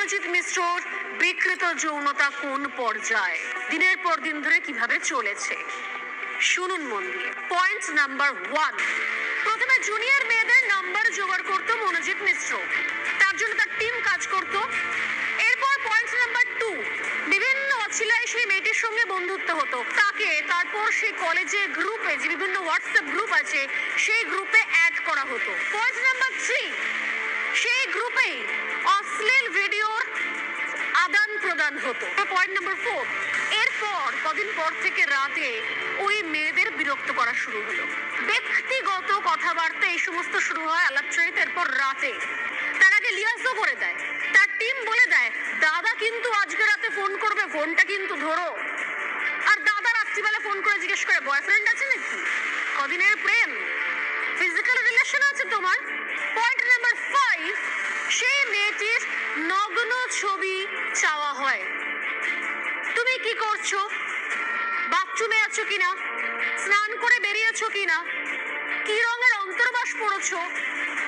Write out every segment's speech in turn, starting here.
মনোজিৎ মিশ্রর বিকৃত যৌনতা কোন পর্যায়ে? দিনের পর দিন ধরে কীভাবে চলেছে? শুনুন মন দিয়ে পয়েন্ট নাম্বার ওয়ান প্রথমে জুনিয়র মেয়েদের নাম্বার জোগাড় করতো মনোজিৎ মিশ্র। তার জন্য তার টিম কাজ করত। এরপর পয়েন্ট নাম্বার টু বিভিন্ন অছিলায় সেই মেয়েটির সঙ্গে বন্ধুত্ব হতো। তাকে তারপর সেই কলেজে গ্রুপে যে বিভিন্ন হোয়াটসঅ্যাপ গ্রুপ আছে, সেই গ্রুপে অ্যাড করা হতো। পয়েন্ট নাম্বার থ্রি সেই গ্রুপেই অশ্লীল ভিডিওর আদান প্রদান হতো। পয়েন্ট নাম্বার ফোর এরপর কদিন পর থেকে রাতে ওই মেয়েদের বিরক্ত করা শুরু হলো। ব্যক্তিগত কথাবার্তা এই সমস্ত শুরু হয় আলাপচারিত এরপর রাতে। তার আগে লিয়াজও করে দেয়, তার টিম বলে দেয়, দাদা কিন্তু আজকে রাতে ফোন করবে ফোনটা কিন্তু ধরো। আর দাদা রাত্রিবেলা ফোন করে জিজ্ঞেস করে বয়ফ্রেন্ড আছে নাকি? কদিনের প্রেম। ফিজিক্যাল রিলেশন আছে তোমার? পয়েন্ট নাম্বার ফাইভ সেই মেয়েটির নগ্ন ছবি চাওয়া হয়। তুমি কি করছ? বাথরুমে আছো কিনা? স্নান করে বেরিয়েছো কিনা? কি রঙের অন্তর্বাস পড়েছো?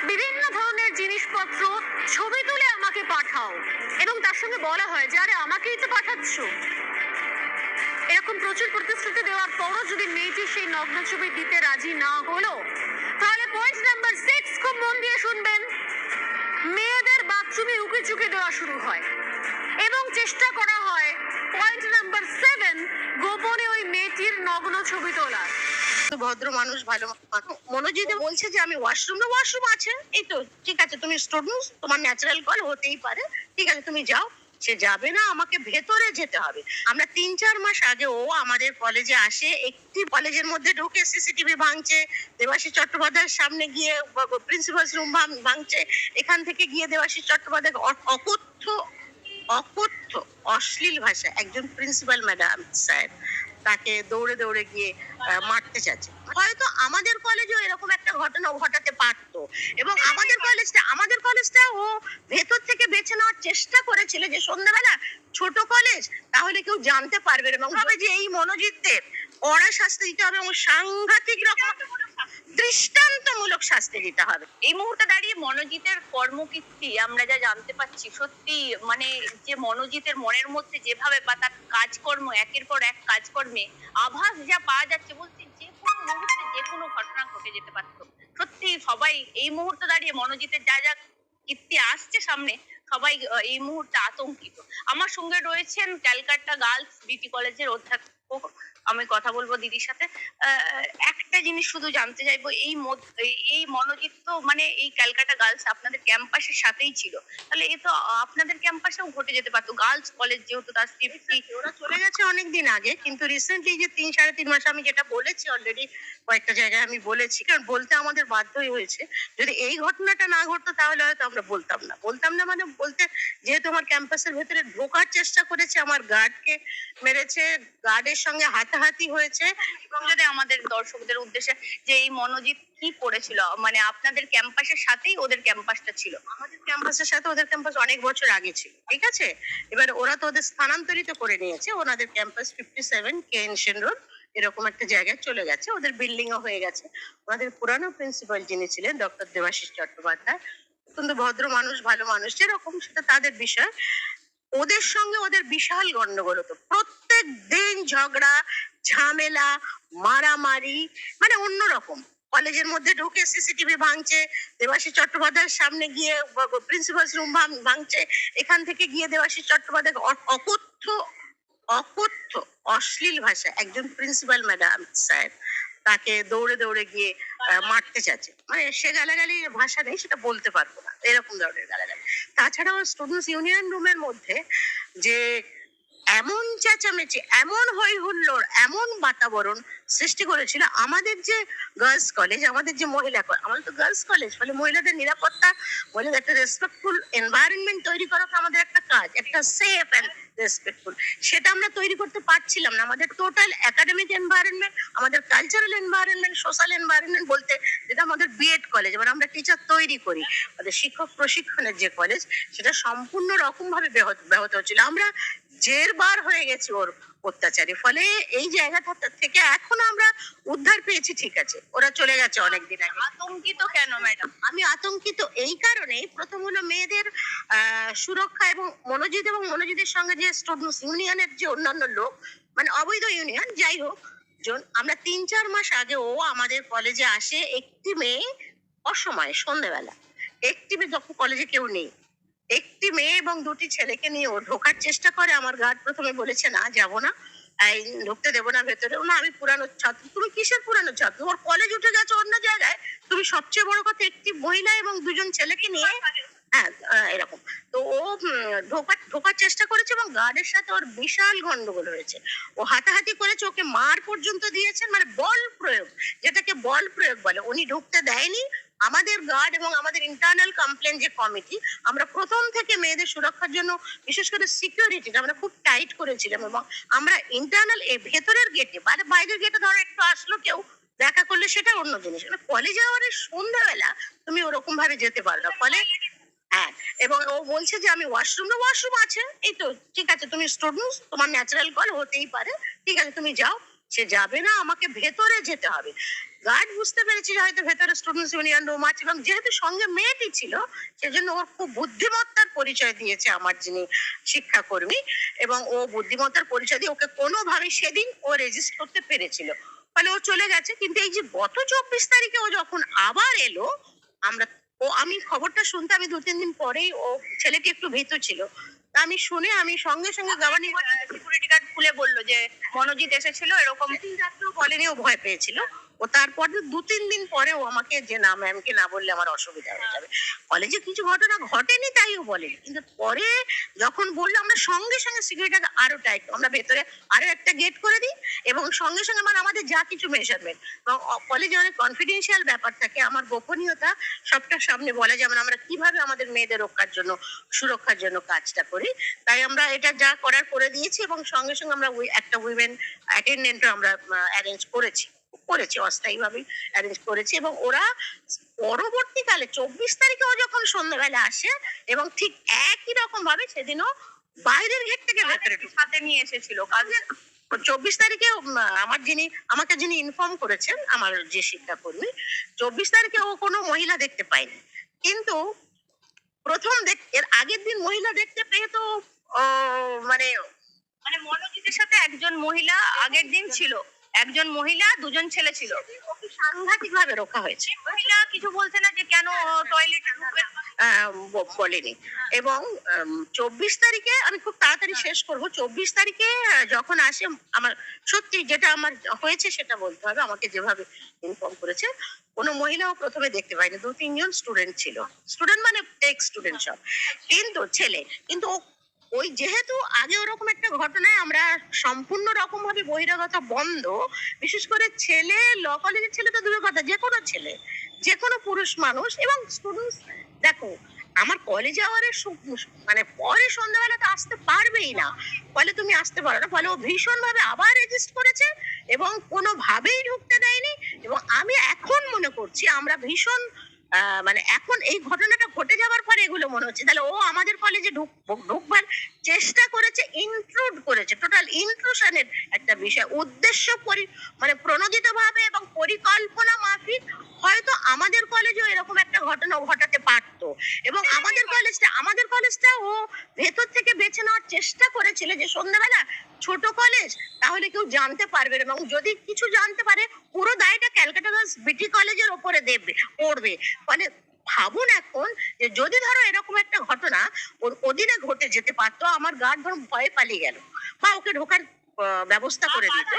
বিভিন্ন ধরনের জিনিসপত্র, ছবি তুলে আমাকে পাঠাও। এবং তার সঙ্গে বলা হয় যে, আরে, আমাকেই তো পাঠাচ্ছ। এরকম প্রচুর প্রতিশ্রুতি দেওয়ার পরও যদি মেয়েটি সেই নগ্ন ছবি দিতে রাজি না হলো পয়েন্ট নাম্বার সিক্স খুব মন দিয়ে শুনবেন। মেয়েদের বাথরুমে উকি চুকি দেওয়া শুরু হয়। এবং চেষ্টা করা হয় পয়েন্ট নাম্বার সেভেন গোপনে ওই মেয়েটির নগ্ন ছবি তোলার। ভদ্র মানুষ, ভালো মনোজিৎ বলছে যে, আমি ওয়াশরুমে ওয়াশরুম আছে। এই তো, ঠিক আছে, তুমি স্টুডেন্ট তোমার ন্যাচারাল কল হতেই পারে। ঠিক আছে, তুমি যাও। সে যাবে না, আমাকে ভেতরে যেতে হবে। আমরা তিন চার মাস আগে ও আমাদের কলেজে আসে, একটি কলেজের মধ্যে ঢুকে সিসিটিভি ভাঙছে দেবাশী চট্টোপাধ্যায়ের সামনে গিয়ে প্রিন্সিপাল রুম ভাঙছে, এখান থেকে গিয়ে দেবাশিস চট্টোপাধ্যায় অকথ্য অকথ্য, অশ্লীল ভাষা একজন প্রিন্সিপাল ম্যাডাম স্যার তাকে দৌড়ে দৌড়ে গিয়ে মারতে চাচ্ছে হয়তো আমাদের কলেজেও এরকম একটা ঘটনা ঘটাতে পারতো। এবং আমাদের কলেজটা আমাদের কলেজটা ও ভেতর থেকে বেছে নেওয়ার চেষ্টা করেছিল যে সন্ধ্যাবেলা ছোট কলেজ তাহলে কেউ জানতে পারবে এবং ভাবে যে এই মনোজিৎদের কড়া শাস্তি দিতে হবে এবং সাংঘাতিক রকম দৃষ্টান্তমূলক শাস্তি দিতে হবে। এই মুহূর্তে দাঁড়িয়ে মনোজিতের কর্মকীর্তি আমরা যা জানতে পারছি সত্যি মানে যে মনোজিতের মনের মধ্যে যেভাবে বা তার কাজকর্ম, একের পর এক কাজকর্মে আভাস যা পাওয়া যাচ্ছে, বলছি যে মুহূর্তে যে কোনো ঘটনা ঘটে যেতে পারত সত্যি সবাই এই মুহূর্তে দাঁড়িয়ে মনোজিতের যা যা কীর্তি আসছে সামনে, সবাই এই মুহূর্তে আতঙ্কিত। আমার সঙ্গে রয়েছেন ক্যালকাটা গার্লস বিটি কলেজের অধ্যাপক আমি কথা বলব দিদির সাথে। একটা জিনিস শুধু জানতে চাইব, এই এই- মনোজিৎ তো মানে এই ক্যালকাটা গার্লস আপনাদের ক্যাম্পাসের সাথেই ছিল। তাহলে এ তো আপনাদের ক্যাম্পাসেও ঘটে যেতে পারতো, গার্লস কলেজ যেহেতু তার সেফটি ওরা চলে গেছে অনেকদিন আগে, কিন্তু রিসেন্টলি যে তিন, সাড়ে তিন মাস আমি যেটা বলেছি অলরেডি কয়েকটা জায়গায় আমি বলেছি, কারণ বলতে আমাদের বাধ্যই হয়েছে। যদি এই ঘটনাটা না ঘটতো, তাহলে হয়তো আমরা বলতাম না। বলতাম না মানে বলতে যেহেতু আমার ক্যাম্পাসের ভেতরে ঢোকার চেষ্টা করেছে, আমার গার্ডকে মেরেছে গার্ডের সঙ্গে হাতাহাতি হয়েছে এবং যদি আমাদের দর্শকদের উদ্দেশ্যে যে এই মনোজিৎ কি পড়েছিল মানে আপনাদের ক্যাম্পাসের সাথেই ওদের ক্যাম্পাসটা ছিল? আমাদের ক্যাম্পাসের সাথে ওদের ক্যাম্পাস অনেক বছর আগে ছিল, ঠিক আছে? এবার ওরা তো ওদের স্থানান্তরিত করে নিয়েছে, ওনাদের ক্যাম্পাস ফিফটি সেভেন কে এনশন রোড এরকম একটা জায়গায় চলে গেছে, ওদের বিল্ডিং ও হয়ে গেছে। ওনাদের পুরানো প্রিন্সিপাল যিনি ছিলেন ডক্টর দেবাশিস চট্টোপাধ্যায়, অত্যন্ত ভদ্র মানুষ, ভালো মানুষ, যেরকম সেটা তাদের বিষয়। ওদের সঙ্গে ওদের বিশাল গন্ডগোল হতো। প্রত্যেক দিন ঝগড়া, ঝামেলা, মারামারি মানে অন্যরকম কলেজের মধ্যে ঢুকে সিসিটিভি ভাঙছে দেবাশী চট্টোপাধ্যায়ের সামনে গিয়ে প্রিন্সিপাল রুম ভাঙছে, এখান থেকে গিয়ে দেবাশিস চট্টোপাধ্যায় অকথ্য অকথ্য, অশ্লীল ভাষা একজন প্রিন্সিপাল, ম্যাডাম, স্যার তাকে দৌড়ে দৌড়ে গিয়ে মারতে চাচ্ছে মানে সে গালাগালি ভাষা নেই, সেটা বলতে পারব না। এরকম ধরনের গালাগালি। তাছাড়াও স্টুডেন্টস ইউনিয়ন রুমের মধ্যে যে এমন চেঁচামেচি, এমন হই হুল্লোড় এমন বাতাবরণ সৃষ্টি করেছিল আমাদের যে গার্লস কলেজ আমাদের যে মহিলা আমাদের তো গার্লস কলেজ ফলে মহিলাদের নিরাপত্তা, মহিলাদের একটা রেসপেক্টফুল এনভায়রনমেন্ট তৈরি করা তো আমাদের একটা কাজ, একটা সেফ অ্যান্ড রেসপেক্টফুল সেটা আমরা তৈরি করতে পারছিলাম না। আমাদের টোটাল একাডেমিক এনভায়রনমেন্ট আমাদের কালচারাল এনভায়রনমেন্ট সোশ্যাল এনভায়রনমেন্ট বলতে যেটা আমাদের বিএড কলেজ এবার আমরা টিচার তৈরি করি। আমাদের শিক্ষক প্রশিক্ষণের যে কলেজ সেটা সম্পূর্ণ রকম ভাবে ব্যাহত ব্যাহত হচ্ছিল। আমরা জের বার হয়ে গেছে ওর অত্যাচারে। ফলে এই জায়গাটা থেকে এখন আমরা উদ্ধার পেয়েছি ঠিক আছে। ওরা চলে গেছে অনেকদিন আগে। আতঙ্কিত কেন ম্যাডাম? আমি আতঙ্কিত এই কারণে প্রথম হলো মেয়েদের সুরক্ষা এবং মনোজিৎ এবং মনোজিতের সঙ্গে যে স্টুডেন্টস ইউনিয়নের যে অন্যান্য লোক মানে অবৈধ ইউনিয়ন যাই হোক জন- আমরা তিন চার মাস আগে ও আমাদের কলেজে আসে একটি মেয়ে অসময়ে সন্ধেবেলা। একটি মেয়ে যখন কলেজে কেউ নেই। একটি মেয়ে এবং দুটি ছেলেকে নিয়ে ও ঢোকার চেষ্টা করে। আমার গার্ড প্রথমে বলেছে, না, যাব না। ঢুকতে দেবো না ভেতরে। না, আমি পুরানো ছাত্র। তুমি কিসের পুরানো ছাত্র? ওর কলেজ উঠে গেছে অন্য জায়গায়। তুমি সবচেয়ে বড় কথা, একটি মহিলা এবং দুজন ছেলেকে নিয়ে হ্যাঁ এরকম। তো ও ঢোকার ঢোকার চেষ্টা করেছে এবং গার্ডের সাথে ওর বিশাল গন্ডগোল হয়েছে। ও হাতাহাতি করেছে, ওকে মার পর্যন্ত দিয়েছেন মানে বল প্রয়োগ, যেটাকে বল প্রয়োগ বলে। উনি ঢুকতে দেয়নি আমাদের গার্ড এবং আমাদের ইন্টারনাল কমপ্লেন যে কমিটি আমরা প্রথম থেকে মেয়েদের সুরক্ষার জন্য বিশেষ করে সিকিউরিটিটা আমরা খুব টাইট করেছিলাম এবং আমরা ইন্টারনাল ভেতরের গেটে মানে বাইরের গেটে ধরো একটু আসলো কেউ, দেখা করলে সেটা অন্য জিনিস। কলেজে যাওয়ার সন্ধ্যাবেলা তুমি ওরকম ভাবে যেতে পারো না। ফলে হ্যাঁ এবং ও বলছে যে আমি ওয়াশরুম না ওয়াশরুম আছে। এই তো, ঠিক আছে, তুমি স্টুডেন্ট তোমার ন্যাচারাল কল হতেই পারে। ঠিক আছে, তুমি যাও। সে যাবে না, আমাকে ভেতরে যেতে হবে। গার্ড বুঝতে পেরেছি হয়তো ভেতরে স্টুডেন্টস ইউনিয়ন রুম আছে এবং যেহেতু সঙ্গে মেয়েটি ছিল, সেজন্য ওর খুব বুদ্ধিমত্তার পরিচয় দিয়েছে আমার যিনি শিক্ষাকর্মী এবং ও বুদ্ধিমত্তার পরিচয় দিয়ে ওকে কোনোভাবে সেদিন ও রেজিস্ট করতে পেরেছিল। ফলে ও চলে গেছে, কিন্তু এই যে গত চব্বিশ তারিখে ও যখন আবার এলো, আমরা ও আমি খবরটা শুনতে, আমি দু তিন দিন পরেই ও ছেলেটি একটু ভীত ছিল। আমি শুনে আমি সঙ্গে সঙ্গে গভর্নিং সিকিউরিটি গার্ড খুলে বলল যে মনোজিৎ এসেছিল, এরকম বলেনি, ও ভয় পেয়েছিল। ও তারপর দু, তিন দিন পরে ও আমাকে যে, না ম্যামকে না বললে আমার অসুবিধা হয়ে যাবে। কলেজে কিছু ঘটনা ঘটেনি তাই ও বলেনি। কিন্তু পরে যখন বলল, আমরা সঙ্গে সঙ্গে সিকিউরিটিকে আরও টাইট আমরা ভেতরে আরও একটা গেট করে দিই এবং সঙ্গে সঙ্গে মানে আমাদের যা কিছু মেজারমেন্ট কলেজে অনেক কনফিডেন্সিয়াল ব্যাপার থাকে, আমার গোপনীয়তা সবটা সামনে বলা যাবে আমরা কীভাবে আমাদের মেয়েদের রক্ষার জন্য, সুরক্ষার জন্য কাজটা করি, তাই আমরা এটা যা করার করে দিয়েছি এবং সঙ্গে সঙ্গে আমরা একটা উইমেন অ্যাটেন্ডেন্টও আমরা অ্যারেঞ্জ করেছি। করেছি অস্থায়ীভাবে অ্যারেঞ্জ করেছে এবং ওরা পরবর্তীকালে চব্বিশ তারিখে ও যখন সন্ধ্যাবেলা আসে এবং ঠিক একই রকম ভাবে সেদিনও বাইরের গেট থেকে ভেতরে সাথে নিয়ে এসেছিল। কাজে চব্বিশ তারিখে আমার যিনি আমাকে যিনি ইনফর্ম করেছেন আমার যে শিক্ষাকর্মী চব্বিশ তারিখে ও কোনো মহিলা দেখতে পায়নি। কিন্তু প্রথম দেখ এর আগের দিন মহিলা দেখতে পেয়ে তো মানে মানে মনোজিতের সাথে একজন মহিলা আগের দিন ছিল। একজন মহিলা, দুজন ছেলে ছিল। সাংঘাতিক ভাবে রক্ষা হয়েছে। মহিলা কিছু বলছে না যে কেন টয়লেটে বলেনি। এবং চব্বিশ তারিখে আমি খুব তাড়াতাড়ি শেষ করব। চব্বিশ তারিখে যখন আসে, আমার সত্যি যেটা আমার হয়েছে সেটা বলতে হবে। আমাকে যেভাবে ইনফর্ম করেছে, কোনো মহিলাও প্রথমে দেখতে পাইনি দু তিনজন স্টুডেন্ট ছিল। স্টুডেন্ট মানে এক্স স্টুডেন্ট সব। কিন্তু ছেলে, কিন্তু ও- ওই যেহেতু আগে ওরকম একটা ঘটনায় আমরা সম্পূর্ণ রকম ভাবে বহিরাগত বন্ধ, বিশেষ করে ছেলে ল কলেজের ছেলে তো দূরের কথা, যে কোনো ছেলে, যে কোনো পুরুষ মানুষ এবং স্টুডেন্টস দেখো, আমার কলেজে আওয়ারের মানে পরে সন্ধ্যাবেলা তো আসতে পারবেই না। ফলে তুমি আসতে পারো না, ফলে ও ভীষণ ভাবে আবার রেজিস্ট করেছে এবং কোনোভাবেই ঢুকতে দেয়নি এবং আমি এখন মনে করছি আমরা ভীষণ মানে এখন এই ঘটনাটা ঘটে যাওয়ার পরে এগুলো মনে হচ্ছে। তাহলে ও আমাদের কলেজে ঢুক ঢুকবার চেষ্টা করেছে ইনক্লুড করেছে। টোটাল ইনক্লুশনের একটা বিষয়। উদ্দেশ্য পরি মানে প্রণোদিত ভাবে এবং পরিকল্পনা মাফিক হয়তো আমাদের কলেজেও এরকম একটা ঘটনা ঘটাতে পারতো। এবং আমাদের কলেজটা আমাদের কলেজটা ও ভেতর থেকে বেছে নেওয়ার চেষ্টা করেছিল যে, সন্ধ্যাবেলা ছোট কলেজ তাহলে কেউ জানতে পারবে না। এবং যদি কিছু জানতে পারে, পুরো দায়টা ক্যালকাটা বিটি কলেজের ওপরে দেবে, পড়বে। ফলে ভাবুন এখন যে যদি ধরো এরকম একটা ঘটনা ওর অধীনে ঘটে যেতে পারতো আমার গার্ড ধরো ভয়ে পালিয়ে গেল। বা ওকে ঢোকার ব্যবস্থা করে দিত।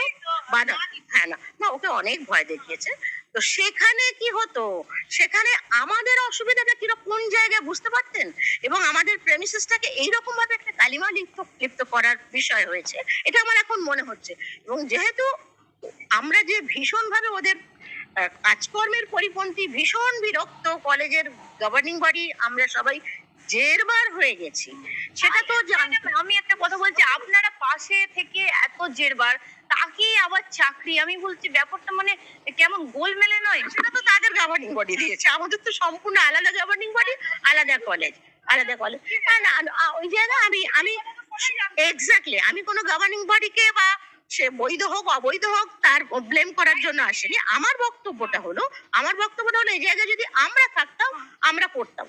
বাধা হ্যাঁ না না ওকে অনেক ভয় দেখিয়েছে। তো সেখানে কি হতো? সেখানে আমাদের অসুবিধাটা কীরকম কোন জায়গায় বুঝতে পারতেন? এবং আমাদের প্রেমিসিসটাকে এইরকম ভাবে একটা কালিমা লিপ্ত লিপ্ত করার বিষয় হয়েছে এটা আমার এখন মনে হচ্ছে। এবং যেহেতু আমরা যে ভীষণ ভাবে ওদের কাজকর্মের পরিপন্থী ভীষণ বিরক্ত কলেজের গভর্নিং বডি আমরা সবাই জেরবার হয়ে গেছি। সেটা তো আমি একটা কথা বলছি আপনারা পাশে থেকে এত জেরবার তাকে আবার চাকরি আমি বলছি ব্যাপারটা মানে কেমন গোলমেলে নয়? সেটা তো তাদের গভর্নিং বডি দিয়েছে আমাদের তো সম্পূর্ণ আলাদা গভর্নিং বডি আলাদা কলেজ আলাদা কলেজ না না ওই জায়গা আমি আমি এক্স্যাক্টলি আমি কোনো গভর্নিং বডিকে বা সে বৈধ হোক অবৈধ হোক তার ব্লেম করার জন্য আসেনি। আমার বক্তব্যটা হলো আমার বক্তব্যটা হলো এই জায়গায় যদি আমরা থাকতাম আমরা করতাম।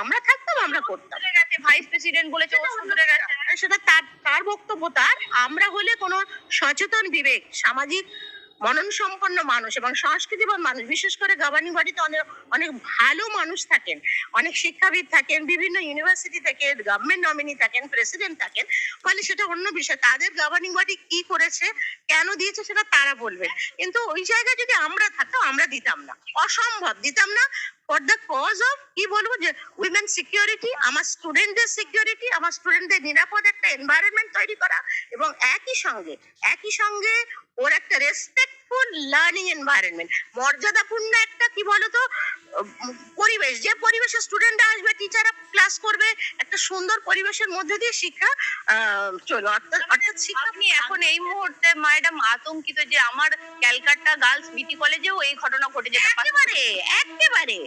আমরা থাকতাম আমরা করতাম। ভাইস প্রেসিডেন্ট বলেছে সেটা তার তার বক্তব্য তার। আমরা হলে কোনো সচেতন বিবেক সামাজিক মনন সম্পন্ন মানুষ এবং সংস্কৃতিবান মানুষ। বিশেষ করে গভর্নিং বডিতে অনেক অনেক ভালো মানুষ থাকেন। অনেক শিক্ষাবিদ থাকেন, বিভিন্ন ইউনিভার্সিটি থেকে গভর্নমেন্ট নমিনি থাকেন প্রেসিডেন্ট থাকেন। ফলে সেটা অন্য বিষয়। তাদের গভর্নিং বডি কি করেছে, কেন দিয়েছে সেটা তারা বলবেন কিন্তু ওই জায়গায় যদি আমরা থাকতাম, আমরা দিতাম না। অসম্ভব। দিতাম না ফর দ্য কজ অফ কি বলব যে উইমেন সিকিউরিটি আমার স্টুডেন্টদের সিকিউরিটি আমার স্টুডেন্টদের নিরাপদ একটা এনভায়রনমেন্ট তৈরি করা এবং একই সঙ্গে একই সঙ্গে ওর একটা লার্নিং এনভায়রনমেন্ট মর্যাদাপূর্ণ একটা কি বলতো পরিবেশ। যে পরিবেশে স্টুডেন্টরা আসবে টিচাররা ক্লাস করবে একটা সুন্দর পরিবেশের মধ্যে দিয়ে শিক্ষা চলো। অর্থাৎ শিক্ষা আপনি এখন এই মুহূর্তে ম্যাডাম আতঙ্কিত যে আমার ক্যালকাটা গার্লস বিটি কলেজেও এই ঘটনা ঘটে যেতে পারে। একেবারে একেবারে।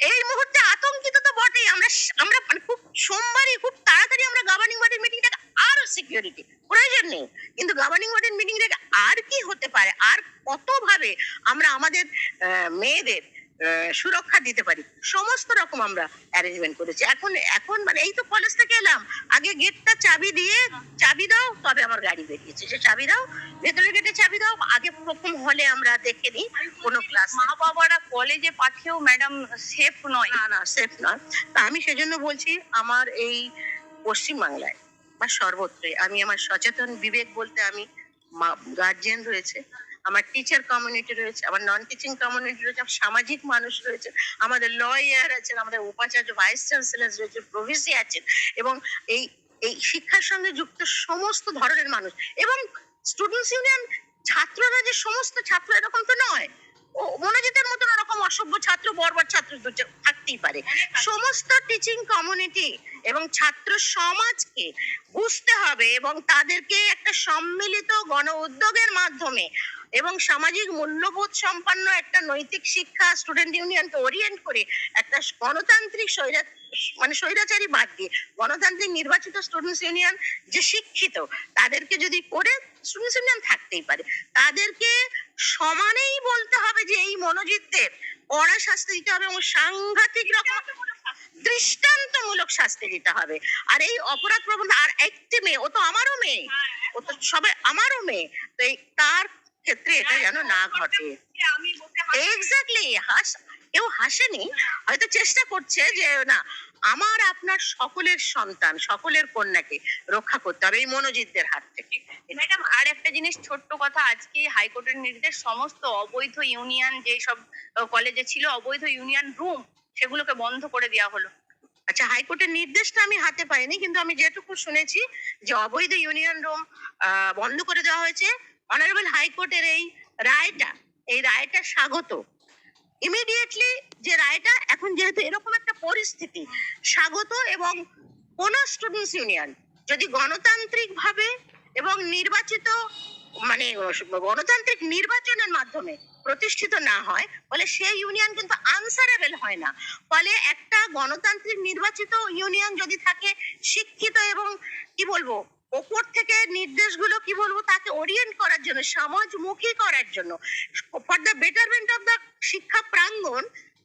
এই মুহূর্তে আতঙ্কিত তো বটেই। আমরা আমরা মানে খুব সোমবারই খুব তাড়াতাড়ি আমরা গভর্নিং বডির মিটিংটাকে আরও সিকিউরিটি প্রয়োজন নেই। কিন্তু গভর্নিং বডির মিটিংটাকে আর কি হতে পারে? আর কত ভাবে আমরা আমাদের মেয়েদের সুরক্ষা দিতে পারি? সমস্ত রকম আমরা অ্যারেঞ্জমেন্ট করেছি। এখন এখন মানে এই তো কলেজ থেকে এলাম। আগে গেটটা চাবি দিয়ে চাবি দাও তবে আমার গাড়ি বেরিয়েছে। সে চাবি দাও ভেতরের গেটে চাবি দাও আগে প্রথম হলে আমরা দেখে নিই কোনো ক্লাস মা বাবারা কলেজে পাঠিয়েও ম্যাডাম সেফ নয়। না না সেফ নয়। তা আমি সেজন্য বলছি আমার এই পশ্চিমবাংলায় বা সর্বত্রই আমি আমার সচেতন বিবেক বলতে আমি গার্জিয়ান রয়েছে, আমার টিচার কমিউনিটি রয়েছে, আমার নন টিচিং কমিউনিটি রয়েছে, আমার সামাজিক মানুষ রয়েছে, আমাদের লয়ার আছেন, আমাদের উপাচার্য ভাইস চ্যান্সেলার রয়েছে প্রভিসি আছেন এবং এই এই শিক্ষার সঙ্গে যুক্ত সমস্ত ধরনের মানুষ এবং স্টুডেন্টস ইউনিয়ন ছাত্ররা যে সমস্ত ছাত্র, এরকম তো নয়। ও, মনোজিতের মতন ওরকম অসভ্য ছাত্র বর্বর ছাত্র থাকতেই পারে। সমস্ত টিচিং কমিউনিটি এবং ছাত্র সমাজকে বুঝতে হবে এবং তাদেরকে একটা সম্মিলিত গণ উদ্যোগের মাধ্যমে এবং সামাজিক মূল্যবোধ সম্পন্ন একটা নৈতিক শিক্ষা স্টুডেন্ট ইউনিয়নকে ওরিয়েন্ট করে একটা গণতান্ত্রিক স্বৈরা মানে স্বৈরাচারী বাদ দিয়ে গণতান্ত্রিক নির্বাচিত স্টুডেন্টস ইউনিয়ন যে শিক্ষিত তাদেরকে যদি করে স্টুডেন্টস ইউনিয়ন থাকতেই পারে। তাদেরকে সমানেই বলতে হবে যে এই মনোজিতদের কড়া শাস্তি দিতে হবে এবং সাংঘাতিক রকম দৃষ্টান্তমূলক শাস্তি দিতে হবে। আর এই অপরাধ প্রবণ আর একটি মেয়ে ও তো আমারও মেয়ে। ও তো সবাই আমারও মেয়ে। তো এই তার ক্ষেত্রে এটা যেন না ঘটে। এক্স্যাক্টলি হাস কেউ হাসেনি। হয়তো চেষ্টা করছে যে না আমার আপনার সকলের সন্তান, সকলের কন্যাকে রক্ষা করতে হবে এই মনোজিতদের হাত থেকে। ম্যাডাম, আর একটা জিনিস ছোট্ট কথা, আজকে হাইকোর্টের নির্দেশ, সমস্ত অবৈধ ইউনিয়ন যে সব কলেজে ছিল, অবৈধ ইউনিয়ন রুম সেগুলোকে বন্ধ করে দেওয়া হলো। আচ্ছা হাইকোর্টের নির্দেশটা আমি হাতে পাইনি, কিন্তু আমি যেটুকু শুনেছি যে অবৈধ ইউনিয়ন রুম বন্ধ করে দেওয়া হয়েছে। অনারেবল হাইকোর্টের এই রায়টা এই রায়টা স্বাগত। ইমিডিয়েটলি যে রায়টা এখন যেহেতু এরকম একটা পরিস্থিতি, স্বাগত এবং কোন স্টুডেন্টস ইউনিয়ন যদি গণতান্ত্রিক ভাবে এবং নির্বাচিত মানে গণতান্ত্রিক নির্বাচনের মাধ্যমে প্রতিষ্ঠিত না হয়, ফলে সেই ইউনিয়ন কিন্তু আনসারেবল হয় না। ফলে একটা গণতান্ত্রিক নির্বাচিত ইউনিয়ন যদি থাকে, শিক্ষিত এবং কি বলব ওপর থেকে নির্দেশগুলো কি বলব তাকে ওরিয়েন্ট করার জন্য সমাজমুখী করার জন্য। For the betterment of the শিক্ষা প্রাঙ্গণ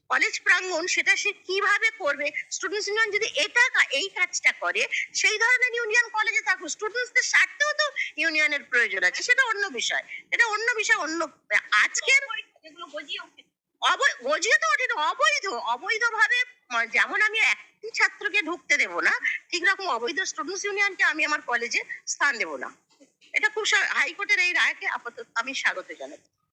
কলেজ প্রাঙ্গণ সেটা সে কীভাবে করবে? স্টুডেন্টস ইউনিয়ন যদি এটা এই কাজটা করে সেই ধরনের ইউনিয়ন কলেজে থাকুক স্টুডেন্টসদের স্বার্থেও তো ইউনিয়নের প্রয়োজন আছে সেটা অন্য বিষয়। এটা অন্য বিষয় অন্য আজকের যেগুলো গজিয়ে উঠে অবৈ- তো অবৈধ অবৈধভাবে যেমন আমি একটি ছাত্রকে ঢুকতে দেব না। ঠিক রকম অবৈধ স্টুডেন্টস ইউনিয়নকে আমি আমার কলেজে স্থান দেব না। এটা খুব হাইকোর্টের এই রায়কে আপাতত আমি স্বাগত জানাই